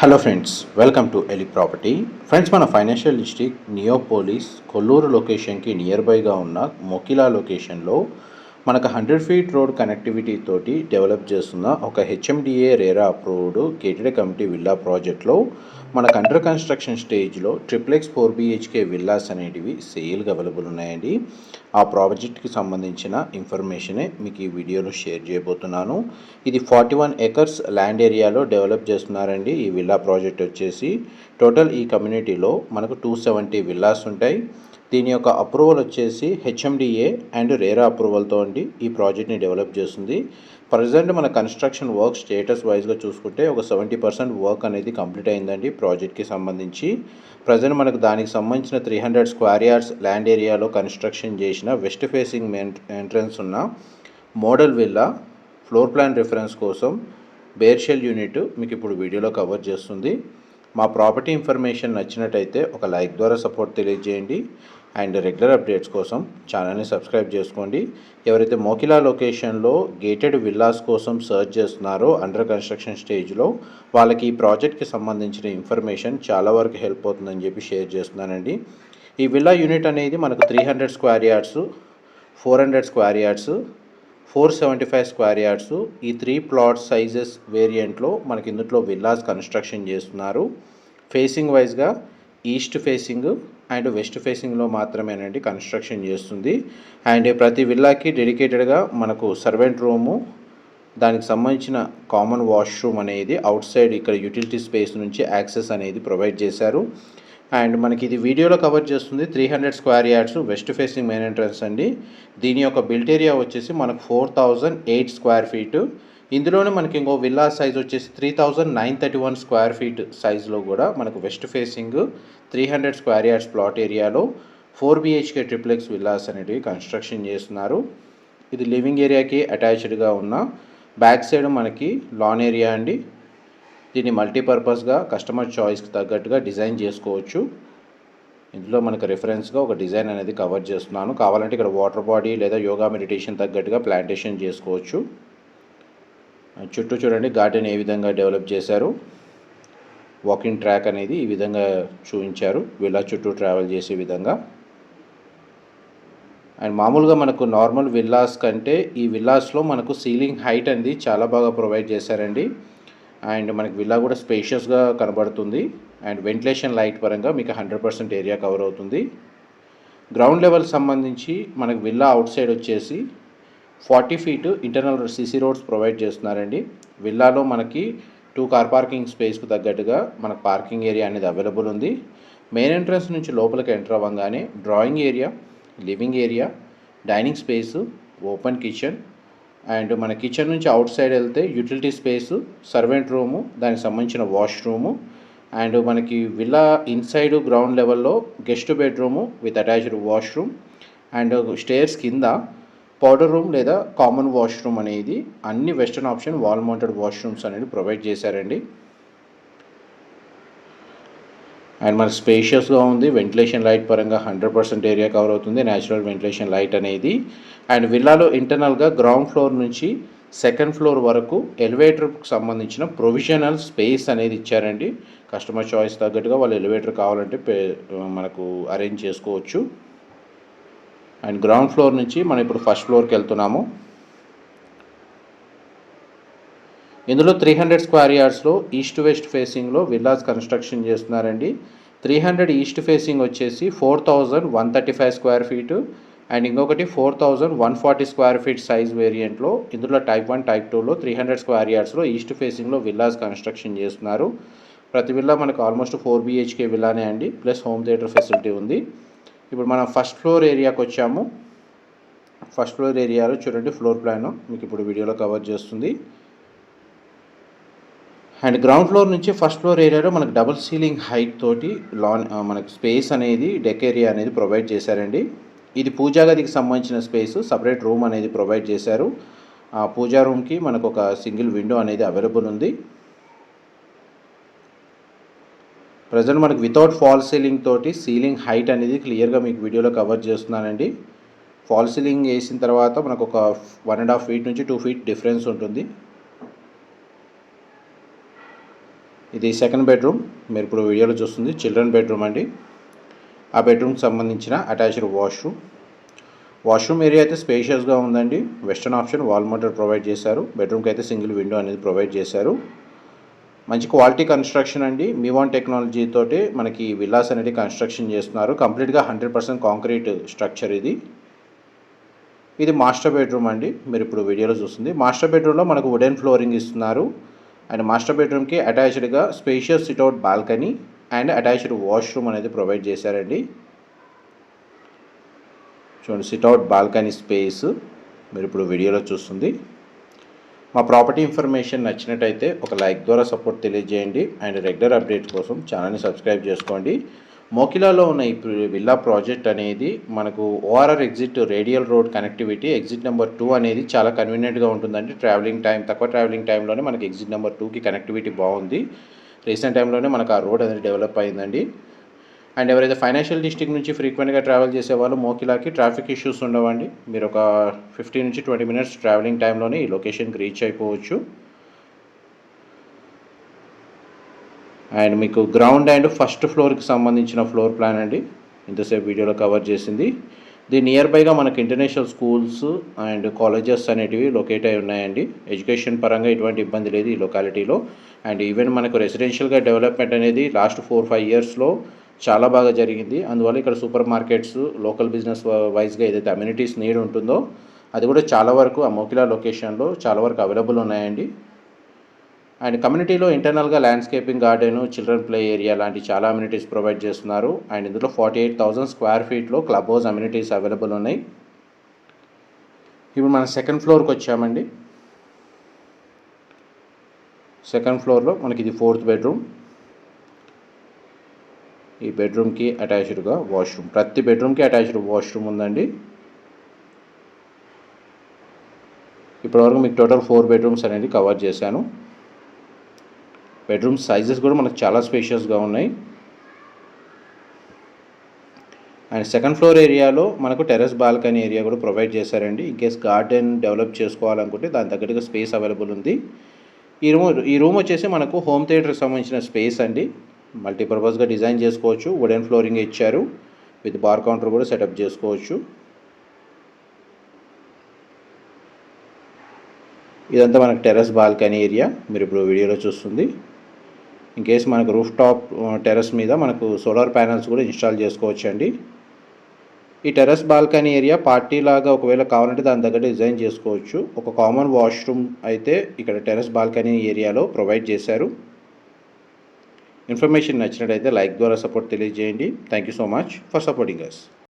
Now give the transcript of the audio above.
Hello friends welcome to ఎలి property friends మన financial district Neopolis Kollur లొకేషన్కి నియర్ బైగా ఉన్న మొకిలా లొకేషన్లో మనకు హండ్రెడ్ ఫీట్ రోడ్ కనెక్టివిటీ తోటి డెవలప్ చేస్తున్న ఒక HMDA RERA approved gated community villa ప్రాజెక్ట్లో మనకు అండర్ కన్స్ట్రక్షన్ స్టేజ్లో ట్రిప్లెక్స్ ఫోర్ బిహెచ్కే విల్లాస్ అనేటివి సేల్గా అవైలబుల్ ఉన్నాయండి. ఆ ప్రాజెక్ట్కి సంబంధించిన ఇన్ఫర్మేషనే మీకు ఈ వీడియోలో షేర్ చేయబోతున్నాను. ఇది ఫార్టీ వన్ ఎకర్స్ ల్యాండ్ ఏరియాలో డెవలప్ చేస్తున్నారండి. ఈ విల్లా ప్రాజెక్ట్ వచ్చేసి టోటల్ ఈ కమ్యూనిటీలో మనకు టూ సెవెంటీ విల్లాస్ ఉంటాయి. దీని యొక్క అప్రూవల్ వచ్చేసి హెచ్ఎండిఏ అండ్ రేరా అప్రూవల్తో అండి ఈ ప్రాజెక్ట్ని డెవలప్ చేస్తుంది. ప్రజెంట్ మన కన్స్ట్రక్షన్ వర్క్ స్టేటస్ వైజ్గా చూసుకుంటే ఒక సెవెంటీ పర్సెంట్ వర్క్ అనేది కంప్లీట్ అయిందండి ప్రాజెక్ట్కి సంబంధించి. ప్రజెంట్ మనకు దానికి సంబంధించిన three hundred square yards land ఏరియాలో కన్స్ట్రక్షన్ చేసిన వెస్ట్ ఫేసింగ్ ఎంట్రన్స్ ఉన్న model villa floor plan reference కోసం బేర్షెల్ యూనిట్ మీకు ఇప్పుడు వీడియోలో కవర్ చేస్తుంది. మా ప్రాపర్టీ ఇన్ఫర్మేషన్ నచ్చినట్టయితే ఒక లైక్ ద్వారా సపోర్ట్ తెలియజేయండి. అండ్ రెగ్యులర్ అప్డేట్స్ కోసం ఛానల్ని సబ్స్క్రైబ్ చేసుకోండి. ఎవరైతే మోకిలా లొకేషన్లో గేటెడ్ విల్లాస్ కోసం సర్చ్ చేస్తున్నారో అండర్ కన్స్ట్రక్షన్ స్టేజ్లో వాళ్ళకి ఈ ప్రాజెక్ట్కి సంబంధించిన ఇన్ఫర్మేషన్ చాలా వరకు హెల్ప్ అవుతుందని చెప్పి షేర్ చేస్తున్నానండి. ఈ విల్లా యూనిట్ అనేది మనకు three hundred square yards four hundred square yards four seventy five square yards ఈ త్రీ ప్లాట్ సైజెస్ వేరియంట్లో మనకి ఇందులో విల్లాస్ కన్స్ట్రక్షన్ చేస్తున్నారు. ఫేసింగ్ వైజ్గా ఈస్ట్ ఫేసింగ్ అండ్ వెస్ట్ ఫేసింగ్లో మాత్రమేనండి కన్స్ట్రక్షన్ చేస్తుంది. అండ్ ప్రతి విల్లాకి డెడికేటెడ్గా మనకు సర్వెంట్ రూము దానికి సంబంధించిన కామన్ వాష్రూమ్ అనేది అవుట్ సైడ్ ఇక్కడ యూటిలిటీ స్పేస్ నుంచి యాక్సెస్ అనేది ప్రొవైడ్ చేశారు. అండ్ మనకి ఇది వీడియోలో కవర్ చేస్తుంది three hundred square yards west facing main entrance అండి. దీని యొక్క బిల్ట్ ఏరియా వచ్చేసి మనకు four thousand eight square feet ఇందులోనే మనకి ఇంకో విల్లా సైజ్ వచ్చేసి three thousand nine thirty one square feet సైజులో కూడా మనకు west facing three hundred square yards plot ఏరియాలో ఫోర్ బిహెచ్కే ట్రిప్లెక్స్ విల్లాస్ అనేటివి కన్స్ట్రక్షన్ చేస్తున్నారు. ఇది లివింగ్ ఏరియాకి అటాచ్డ్గా ఉన్న. బ్యాక్ సైడ్ మనకి లాన్ ఏరియా అండి. దీన్ని మల్టీపర్పస్గా కస్టమర్ చాయిస్కి తగ్గట్టుగా డిజైన్ చేసుకోవచ్చు. ఇందులో మనకు రెఫరెన్స్గా ఒక డిజైన్ అనేది కవర్ చేస్తున్నాను. కావాలంటే ఇక్కడ వాటర్ బాడీ లేదా యోగా మెడిటేషన్ తగ్గట్టుగా ప్లాంటేషన్ చేసుకోవచ్చు. చుట్టూ చూడండి గార్డెన్ ఏ విధంగా డెవలప్ చేశారు. వాకింగ్ ట్రాక్ అనేది ఈ విధంగా చూపించారు. విల్లా చుట్టూ ట్రావెల్ చేసే విధంగా. అండ్ మామూలుగా మనకు నార్మల్ విల్లాస్ కంటే ఈ విల్లాస్లో మనకు సీలింగ్ హైట్ అనేది చాలా బాగా ప్రొవైడ్ చేశారండి. అండ్ మనకి విల్లా కూడా స్పేషియస్గా కనబడుతుంది. అండ్ వెంటిలేషన్ లైట్ పరంగా మీకు హండ్రెడ్ పర్సెంట్ ఏరియా కవర్ అవుతుంది. గ్రౌండ్ లెవెల్ సంబంధించి మనకు విల్లా అవుట్ సైడ్ వచ్చేసి forty feet internal CC roads provide చేస్తున్నారండి. విల్లాలో మనకి టూ కార్ పార్కింగ్ స్పేస్కు తగ్గట్టుగా మనకు పార్కింగ్ ఏరియా అనేది అవైలబుల్ ఉంది. మెయిన్ ఎంట్రన్స్ నుంచి లోపలికి ఎంటర్ అవ్వగానే drawing area living area dining space open kitchen and మన కిచెన్ నుంచి అవుట్ సైడ్ వెళ్తే యూటిలిటీ స్పేసు సర్వెంట్ రూము దానికి సంబంధించిన వాష్రూము అండ్ మనకి విల్లా ఇన్సైడ్ గ్రౌండ్ లెవెల్లో guest bedroom with attached washroom and stairs కింద పౌడర్ రూమ్ లేదా కామన్ వాష్రూమ్ అనేది అన్ని western option wall mounted washrooms అనేది ప్రొవైడ్ చేశారండి. అండ్ మన స్పేషియస్గా ఉంది వెంటిలేషన్ లైట్ పరంగా హండ్రెడ్ పర్సెంట్ ఏరియా కవర్ అవుతుంది న్యాచురల్ వెంటిలేషన్ లైట్ అనేది. అండ్ విల్లాలో ఇంటర్నల్గా గ్రౌండ్ ఫ్లోర్ నుంచి సెకండ్ ఫ్లోర్ వరకు ఎలివేటర్కి సంబంధించిన ప్రొవిజనల్ స్పేస్ అనేది ఇచ్చారండి. కస్టమర్ చాయిస్ తగ్గట్టుగా వాళ్ళు ఎలివేటర్ కావాలంటే పే మనకు అరేంజ్ చేసుకోవచ్చు. అండ్ గ్రౌండ్ ఫ్లోర్ నుంచి మనం ఇప్పుడు ఫస్ట్ ఫ్లోర్కి వెళ్తున్నాము. ఇందులో త్రీ హండ్రెడ్ స్క్వేర్ యార్డ్స్లో ఈస్ట్ వెస్ట్ ఫేసింగ్లో విల్లాస్ కన్స్ట్రక్షన్ చేస్తున్నారండి. త్రీ హండ్రెడ్ ఈస్ట్ ఫేసింగ్ వచ్చేసి four thousand one thirty five square feet and ఇంకొకటి four thousand one forty square feet size వేరియంట్లో ఇందులో టైప్ వన్ టైప్ టూలో త్రీ హండ్రెడ్ స్క్వేర్ యార్డ్స్లో east ఫేసింగ్లో villas construction చేస్తున్నారు. ప్రతి విల్లా మనకు ఆల్మోస్ట్ ఫోర్ బీహెచ్కే విల్లానే అండి. ప్లస్ హోమ్ థియేటర్ ఫెసిలిటీ ఉంది. ఇప్పుడు మనం ఫస్ట్ ఫ్లోర్ ఏరియాకి వచ్చాము. ఫస్ట్ ఫ్లోర్ ఏరియాలో చూడండి ఫ్లోర్ ప్లాన్ మీకు ఇప్పుడు వీడియోలో కవర్ చేస్తుంది. అండ్ గ్రౌండ్ ఫ్లోర్ నుంచి ఫస్ట్ ఫ్లోర్ ఏరియాలో మనకు డబుల్ సీలింగ్ హైట్ తోటి లాన్ మనకు స్పేస్ అనేది డెక్ ఏరియా అనేది ప్రొవైడ్ చేశారండి. ఇది పూజా గదికి సంబంధించిన స్పేస్ సపరేట్ రూమ్ అనేది ప్రొవైడ్ చేశారు. ఆ పూజా రూమ్కి మనకు ఒక సింగిల్ విండో అనేది అవైలబుల్ ఉంది. ప్రజెంట్ మనకు వితౌట్ ఫాల్ సీలింగ్ తోటి సీలింగ్ హైట్ అనేది క్లియర్గా మీకు వీడియోలో కవర్ చేస్తున్నానండి. ఫాల్ సీలింగ్ వేసిన తర్వాత మనకు ఒక వన్ అండ్ హాఫ్ ఫీట్ నుంచి టూ ఫీట్ డిఫరెన్స్ ఉంటుంది. ఇది సెకండ్ బెడ్రూమ్ మీరు ఇప్పుడు వీడియోలో చూస్తుంది చిల్డ్రన్ బెడ్రూమ్ అండి. ఆ బెడ్రూమ్కి సంబంధించిన అటాచ్డ్ వాష్రూమ్ వాష్రూమ్ ఏరియా అయితే స్పేషియస్గా ఉందండి. Western option wall motor provide చేశారు. బెడ్రూమ్కి అయితే సింగిల్ విండో అనేది ప్రొవైడ్ చేశారు. మంచి క్వాలిటీ కన్స్ట్రక్షన్ అండి. మీవాన్ టెక్నాలజీ తోటి మనకి విల్లాస్ అనేది కన్స్ట్రక్షన్ చేస్తున్నారు. కంప్లీట్గా హండ్రెడ్ పర్సెంట్ కాంక్రీట్ స్ట్రక్చర్ ఇది. ఇది మాస్టర్ బెడ్రూమ్ అండి. మీరు ఇప్పుడు వీడియోలో చూస్తుంది. మాస్టర్ బెడ్రూమ్లో మనకు వుడెన్ ఫ్లోరింగ్ ఇస్తున్నారు. అండ్ మాస్టర్ బెడ్రూమ్కి అటాచ్డ్గా spacious sit out balcony and attached washroom అనేది ప్రొవైడ్ చేశారండి. చూడండి సిట్అవుట్ బాల్కనీ స్పేస్ మీరు ఇప్పుడు వీడియోలో చూస్తుంది. మా ప్రాపర్టీ ఇన్ఫర్మేషన్ నచ్చినట్టయితే ఒక లైక్ ద్వారా సపోర్ట్ తెలియజేయండి. అండ్ రెగ్యులర్ అప్డేట్ కోసం ఛానల్ని సబ్స్క్రైబ్ చేసుకోండి. మోకిలాలో ఉన్న ఈ విల్లా ప్రాజెక్ట్ అనేది మనకు ORR exit radial road connectivity exit number two అనేది చాలా కన్వీనియంట్గా ఉంటుందండి. ట్రావెలింగ్ టైం తక్కువ ట్రావెలింగ్ టైంలోనే మనకి ఎగ్జిట్ నెంబర్ టూకి కనెక్టివిటీ బాగుంది. రీసెంట్ టైంలోనే మనకు ఆ రోడ్ అనేది డెవలప్ అయిందండి. అండ్ ఎవరైతే ఫైనాన్షియల్ డిస్ట్రిక్ట్ నుంచి ఫ్రీక్వెంట్గా ట్రావెల్ చేసేవాళ్ళు మోకిలాకి ట్రాఫిక్ ఇష్యూస్ ఉండవండి. మీరు ఒక ఫిఫ్టీ నుంచి ట్వంటీ మినిట్స్ ట్రావెలింగ్ టైంలోనే ఈ లొకేషన్కి రీచ్ అయిపోవచ్చు. అండ్ మీకు గ్రౌండ్ అండ్ ఫస్ట్ ఫ్లోర్కి సంబంధించిన ఫ్లోర్ ప్లాన్ అండి. ఇంతసేపు వీడియోలో కవర్ చేసింది. దీని నియర్ బైగా మనకు ఇంటర్నేషనల్ స్కూల్స్ అండ్ కాలేజెస్ అనేటివి లొకేట్ అయి ఉన్నాయండి. ఎడ్యుకేషన్ పరంగా ఎటువంటి ఇబ్బంది లేదు ఈ లొకాలిటీలో. అండ్ ఈవెన్ మనకు రెసిడెన్షియల్గా డెవలప్మెంట్ అనేది లాస్ట్ ఫోర్ ఫైవ్ ఇయర్స్లో చాలా బాగా జరిగింది. అందువల్ల ఇక్కడ సూపర్ మార్కెట్స్ లోకల్ బిజినెస్ వైజ్గా ఏదైతే అమ్యూనిటీస్ నీడ్ ఉంటుందో అది కూడా చాలా వరకు అమోకిలా లొకేషన్లో చాలా వరకు అవైలబుల్ ఉన్నాయండి. అండ్ కమ్యూనిటీలో ఇంటర్నల్గా landscaping garden children play area లాంటి చాలా అమ్యూనిటీస్ ప్రొవైడ్ చేస్తున్నారు. అండ్ ఇందులో ఫార్టీ ఎయిట్ థౌసండ్ స్క్వేర్ ఫీట్లో క్లబ్ హౌస్ అమ్యూనిటీస్ అవైలబుల్ ఉన్నాయి. ఇప్పుడు మనం సెకండ్ ఫ్లోర్కి వచ్చామండి. సెకండ్ ఫ్లోర్లో మనకి ఇది ఫోర్త్ బెడ్రూమ్. ఈ బెడ్రూమ్కి అటాచ్డ్గా వాష్రూమ్. ప్రతి బెడ్రూమ్కి అటాచ్డ్ వాష్రూమ్ ఉందండి. ఇప్పటివరకు మీకు టోటల్ ఫోర్ బెడ్రూమ్స్ అనేది కవర్ చేశాను. బెడ్రూమ్ సైజెస్ కూడా మనకు చాలా స్పేషియస్గా ఉన్నాయి. అండ్ సెకండ్ ఫ్లోర్ ఏరియాలో మనకు టెర్రస్ బాల్కనీ ఏరియా కూడా ప్రొవైడ్ చేశారండి. ఇన్ కేస్ గార్డెన్ డెవలప్ చేసుకోవాలనుకుంటే దాని తగ్గట్టుగా స్పేస్ అవైలబుల్ ఉంది. ఈ రూమ్ ఈ రూమ్ వచ్చేసి మనకు హోమ్ థియేటర్కి సంబంధించిన స్పేస్ అండి. మల్టీపర్పస్గా డిజైన్ చేసుకోవచ్చు. వుడెన్ ఫ్లోరింగ్ ఇచ్చారు. విత్ బార్ కౌంటర్ కూడా సెటప్ చేసుకోవచ్చు. ఇదంతా మనకు టెర్రస్ బాల్కనీ ఏరియా మీరు ఇప్పుడు వీడియోలో చూస్తుంది. ఇన్ కేస్ మనకు రూఫ్ టాప్ టెర్రస్ మీద మనకు సోలార్ ప్యానల్స్ కూడా ఇన్స్టాల్ చేసుకోవచ్చు అండి ఈ టెర్రస్ బాల్కనీ ఏరియా పార్టీ లాగా ఒకవేళ కావాలంటే దాని దగ్గర డిజైన్ చేసుకోవచ్చు. ఒక కామన్ వాష్రూమ్ అయితే ఇక్కడ టెర్రస్ బాల్కనీ ఏరియాలో ప్రొవైడ్ చేశారు. ఇన్ఫర్మేషన్ నచ్చినట్టయితే లైక్ ద్వారా సపోర్ట్ తెలియజేయండి. Thank you so much for supporting us